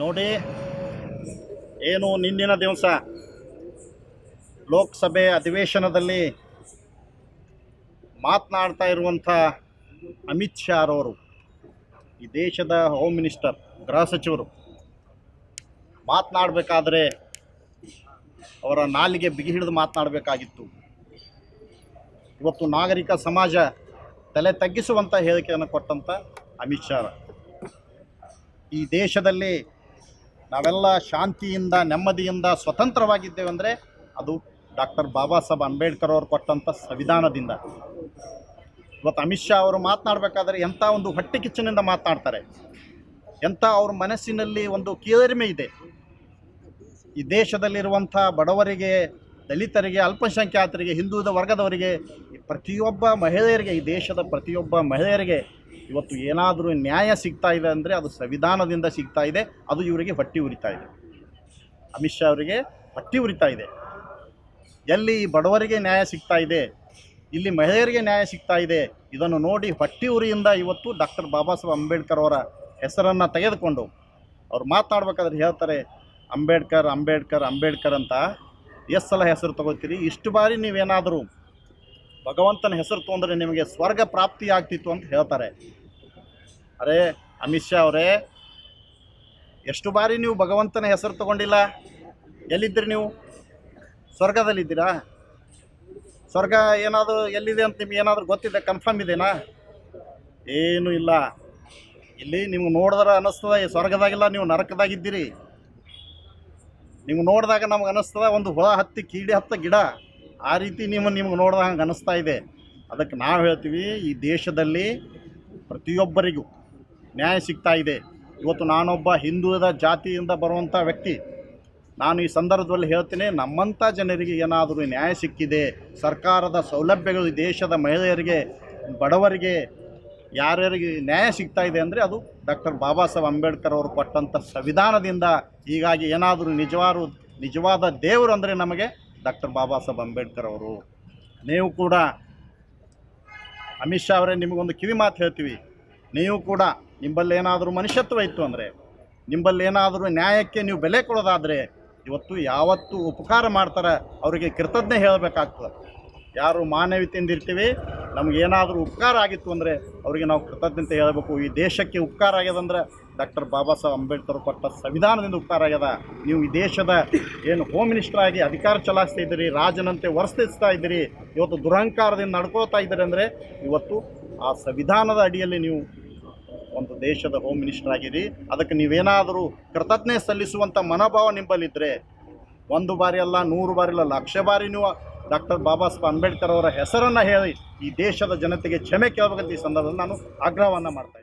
ನೋಡಿ, ಏನು ನಿನ್ನಿನ ದಿವಸ? ಲೋಕಸಭೆ ಅಧಿವೇಶನದಲ್ಲಿ ಮಾತನಾಡ್ತಾ ಇರುವಂಥ ಅಮಿತ್ ಶಾ ಅವರು ಈ ದೇಶದ ಹೋಮ್ ಮಿನಿಸ್ಟರ್ ಗೃಹ ಸಚಿವರು, ಮಾತನಾಡಬೇಕಾದ್ರೆ ಅವರ ನಾಲಿಗೆ ಬಿಗಿ ಹಿಡಿದು ಮಾತನಾಡಬೇಕಾಗಿತ್ತು. ಇವತ್ತು ನಾಗರಿಕ ಸಮಾಜ ತಲೆ ತಗ್ಗಿಸುವಂಥ ಹೇಳಿಕೆಯನ್ನು ಕೊಟ್ಟಂಥ ಅಮಿತ್ ಶಾ ಈ ದೇಶದಲ್ಲಿ ನಾವೆಲ್ಲ ಶಾಂತಿಯಿಂದ, ನೆಮ್ಮದಿಯಿಂದ ಸ್ವತಂತ್ರವಾಗಿದ್ದೇವೆ ಅಂದರೆ ಅದು ಡಾಕ್ಟರ್ ಬಾಬಾ ಸಾಹೇಬ್ ಅಂಬೇಡ್ಕರ್ ಅವರು ಕೊಟ್ಟಂಥ ಸಂವಿಧಾನದಿಂದ. ಇವತ್ತು ಅಮಿತ್ ಶಾ ಅವರು ಮಾತನಾಡಬೇಕಾದ್ರೆ ಎಂಥ ಒಂದು ಹೊಟ್ಟೆ ಕಿಚ್ಚಿನಿಂದ ಮಾತನಾಡ್ತಾರೆ. ಎಂಥ ಅವ್ರ ಮನಸ್ಸಿನಲ್ಲಿ ಒಂದು ಕೀಳರಿಮೆ ಇದೆ. ಈ ದೇಶದಲ್ಲಿರುವಂಥ ಬಡವರಿಗೆ, ದಲಿತರಿಗೆ, ಅಲ್ಪಸಂಖ್ಯಾತರಿಗೆ, ಹಿಂದುಳಿದ ವರ್ಗದವರಿಗೆ ಪ್ರತಿಯೊಬ್ಬ ಮಹಿಳೆಯರಿಗೆ, ಈ ದೇಶದ ಪ್ರತಿಯೊಬ್ಬ ಮಹಿಳೆಯರಿಗೆ ಇವತ್ತು ಏನಾದರೂ ನ್ಯಾಯ ಸಿಗ್ತಾ ಇದೆ ಅಂದರೆ ಅದು ಸಂವಿಧಾನದಿಂದ ಸಿಗ್ತಾ ಇದೆ, ಅದು ಇವರಿಗೆ ಹೊಟ್ಟಿ ಉರಿತಾ ಇದೆ. ಅಮಿತ್ ಶಾ ಅವರಿಗೆ ಹೊಟ್ಟಿ ಉರಿತಾ ಇದೆ. ಎಲ್ಲಿ ಬಡವರಿಗೆ ನ್ಯಾಯ ಸಿಗ್ತಾ ಇದೆ, ಇಲ್ಲಿ ಮಹಿಳೆಯರಿಗೆ ನ್ಯಾಯ ಸಿಗ್ತಾ ಇದೆ, ಇದನ್ನು ನೋಡಿ ಹೊಟ್ಟಿ ಉರಿಯಿಂದ ಇವತ್ತು ಡಾಕ್ಟರ್ ಬಾಬಾ ಸಾಹೇಬ್ ಅಂಬೇಡ್ಕರ್ ಅವರ ಹೆಸರನ್ನು ತೆಗೆದುಕೊಂಡು ಅವ್ರು ಮಾತಾಡ್ಬೇಕಾದ್ರೆ ಹೇಳ್ತಾರೆ, ಅಂಬೇಡ್ಕರ್ ಅಂಬೇಡ್ಕರ್ ಅಂಬೇಡ್ಕರ್ ಅಂತ. ಎಷ್ಟು ಸಲ ಹೆಸರು ತಗೋತೀರಿ, ಇಷ್ಟು ಬಾರಿ ನೀವೇನಾದರೂ ಭಗವಂತನ ಹೆಸರು ತೊಗೊಂಡ್ರೆ ನಿಮಗೆ ಸ್ವರ್ಗ ಪ್ರಾಪ್ತಿ ಆಗ್ತಿತ್ತು ಅಂತ ಹೇಳ್ತಾರೆ. ಅರೆ, ಅಮಿತ್ ಶಾ ಅವರೇ, ಎಷ್ಟು ಬಾರಿ ನೀವು ಭಗವಂತನ ಹೆಸರು ತಗೊಂಡಿಲ್ಲ? ಎಲ್ಲಿದ್ದೀರಿ ನೀವು? ಸ್ವರ್ಗದಲ್ಲಿದ್ದೀರಾ? ಸ್ವರ್ಗ ಏನಾದರೂ ಎಲ್ಲಿದೆ ಅಂತ ನಿಮ್ಗೆ ಏನಾದರೂ ಗೊತ್ತಿದೆ? ಕನ್ಫರ್ಮ್ ಇದೆನಾ? ಏನೂ ಇಲ್ಲ. ಇಲ್ಲಿ ನಿಮ್ಗೆ ನೋಡಿದ್ರೆ ಅನ್ನಿಸ್ತದ, ಈ ಸ್ವರ್ಗದಾಗಿಲ್ಲ ನೀವು ನರಕದಾಗಿದ್ದೀರಿ. ನಿಮ್ಗೆ ನೋಡಿದಾಗ ನಮ್ಗೆ ಅನ್ನಿಸ್ತದ, ಒಂದು ಹುಳ ಹತ್ತಿ ಕೀಡಿ ಹತ್ತ ಗಿಡ. ಆ ರೀತಿ ನಿಮ್ಮ ನಿಮ್ಗೆ ನೋಡಿದಾಗ ಹಂಗೆ ಅನ್ನಿಸ್ತಾ ಇದೆ. ಅದಕ್ಕೆ ನಾವು ಹೇಳ್ತೀವಿ, ಈ ದೇಶದಲ್ಲಿ ಪ್ರತಿಯೊಬ್ಬರಿಗೂ ನ್ಯಾಯ ಸಿಗ್ತಾ ಇದೆ. ಇವತ್ತು ನಾನೊಬ್ಬ ಹಿಂದೂದ ಜಾತಿಯಿಂದ ಬರುವಂಥ ವ್ಯಕ್ತಿ. ನಾನು ಈ ಸಂದರ್ಭದಲ್ಲಿ ಹೇಳ್ತೀನಿ ನಮ್ಮಂಥ ಜನರಿಗೆ ಏನಾದರೂ ನ್ಯಾಯ ಸಿಕ್ಕಿದೆ, ಸರ್ಕಾರದ ಸೌಲಭ್ಯಗಳು ದೇಶದ ಮಹಿಳೆಯರಿಗೆ, ಬಡವರಿಗೆ ಯಾರ್ಯಾರಿಗೆ ನ್ಯಾಯ ಸಿಗ್ತಾ ಇದೆ ಅಂದರೆ ಅದು ಡಾಕ್ಟರ್ ಬಾಬಾ ಸಾಹೇಬ್ ಅಂಬೇಡ್ಕರ್ ಅವರು ಕೊಟ್ಟಂಥ ಸಂವಿಧಾನದಿಂದ ಹೀಗಾಗಿ ಏನಾದರೂ ನಿಜವಾರು, ನಿಜವಾದ ದೇವರು ಅಂದರೆ ನಮಗೆ ಡಾಕ್ಟರ್ ಬಾಬಾ ಸಾಹೇಬ್ ಅಂಬೇಡ್ಕರ್ ಅವರು. ನೀವು ಕೂಡ ಅಮಿತ್ ಶಾ ಅವರೇ ನಿಮಗೊಂದು ಕಿವಿ ಮಾತು ಹೇಳ್ತೀವಿ. ನೀವು ಕೂಡ ನಿಂಬಲ್ಲಿ ಏನಾದರೂ ಮನುಷ್ಯತ್ವ ಇತ್ತು ಅಂದರೆ ನಿಂಬಲ್ಲಿ ಏನಾದರೂ ನ್ಯಾಯಕ್ಕೆ ನೀವು ಬೆಲೆ ಕೊಡೋದಾದರೆ, ಇವತ್ತು ಯಾವತ್ತು ಉಪಕಾರ ಮಾಡ್ತಾರೆ, ಅವರಿಗೆ ಕೃತಜ್ಞ ಹೇಳಬೇಕಾಗ್ತದೆ. ಯಾರು ಮಾನವೀಯತೆಯಿಂದ ಇರ್ತೀವಿ ನಮಗೇನಾದರೂ ಉಪಕಾರ ಆಗಿತ್ತು ಅಂದರೆ, ಅವರಿಗೆ ನಾವು ಕೃತಜ್ಞತೆ ಹೇಳಬೇಕು. ಈ ದೇಶಕ್ಕೆ ಉಪಕಾರ ಆಗ್ಯದಂದ್ರೆ ಡಾಕ್ಟರ್ ಬಾಬಾ ಸಾಹೇಬ್ ಅಂಬೇಡ್ಕರ್ ಕೊಟ್ಟ ಸಂವಿಧಾನದಿಂದ ಉಪಕಾರ ಆಗ್ಯದ. ನೀವು ಈ ದೇಶದ ಏನು ಹೋಮ್ ಮಿನಿಸ್ಟರ್ ಆಗಿ ಅಧಿಕಾರ ಚಲಾಯಿಸ್ತಾ ಇದ್ದೀರಿ, ರಾಜನಂತೆ ವರ್ತಿಸ್ತಾ ಇದ್ದೀರಿ, ಇವತ್ತು ದುರಹಂಕಾರದಿಂದ ನಡ್ಕೋತಾ ಇದ್ದೀರಿ ಅಂದರೆ, ಇವತ್ತು ಆ ಸಂವಿಧಾನದ ಅಡಿಯಲ್ಲಿ ನೀವು ಒಂದು ದೇಶದ ಹೋಮ್ ಮಿನಿಸ್ಟರ್ ಆಗಿರಿ. ಅದಕ್ಕೆ ನೀವೇನಾದರೂ ಕೃತಜ್ಞೆ ಸಲ್ಲಿಸುವಂಥ ಮನೋಭಾವ ನಿಂಬಲ್ಲಿದ್ದರೆ ಒಂದು ಬಾರಿ ಅಲ್ಲ, ನೂರು ಬಾರಿ ಅಲ್ಲ, ಲಕ್ಷ ಬಾರಿ ನೀವು ಡಾಕ್ಟರ್ ಬಾಬಾ ಸಾಹೇಬ್ ಅಂಬೇಡ್ಕರ್ ಅವರ ಹೆಸರನ್ನು ಹೇಳಿ ಈ ದೇಶದ ಜನತೆಗೆ ಕ್ಷಮೆ ಕೇಳಬೇಕಂತ ಈ ಸಂದರ್ಭದಲ್ಲಿ ನಾನು ಆಗ್ರಹವನ್ನು ಮಾಡ್ತಾ